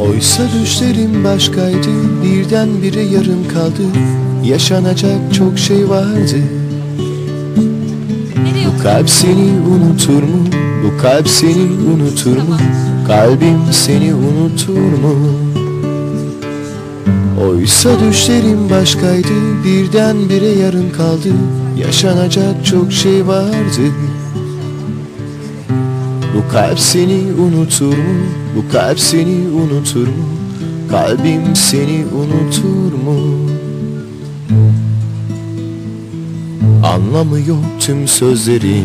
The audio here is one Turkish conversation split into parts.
Oysa düşlerim başkaydı Birdenbire yarım kaldı Yaşanacak çok şey vardı Bu kalp seni unutur mu? Bu kalp seni unutur mu? Kalbim seni unutur mu? Oysa düşlerim başkaydı Birdenbire yarım kaldı Yaşanacak çok şey vardı Bu kalp seni unutur mu? Bu kalp seni unutur mu? Kalbim seni unutur mu? Anlamı yok tüm sözlerin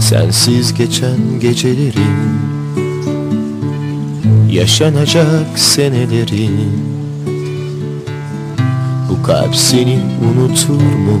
Sensiz geçen gecelerin Yaşanacak senelerin Bu kalp seni unutur mu?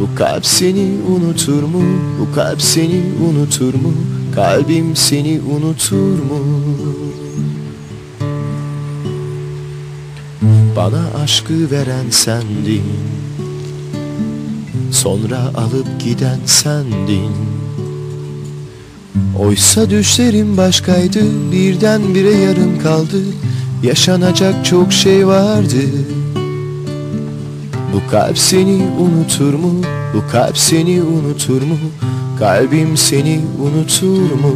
Bu kalp seni unutur mu? Bu kalp seni unutur mu? Kalbim seni unutur mu? Bana aşkı veren sendin Sonra alıp giden sendin Oysa düşlerim başkaydı Birdenbire yarım kaldı Yaşanacak çok şey vardı Bu kalp seni unutur mu? Bu kalp seni unutur mu? Kalbim seni unutur mu?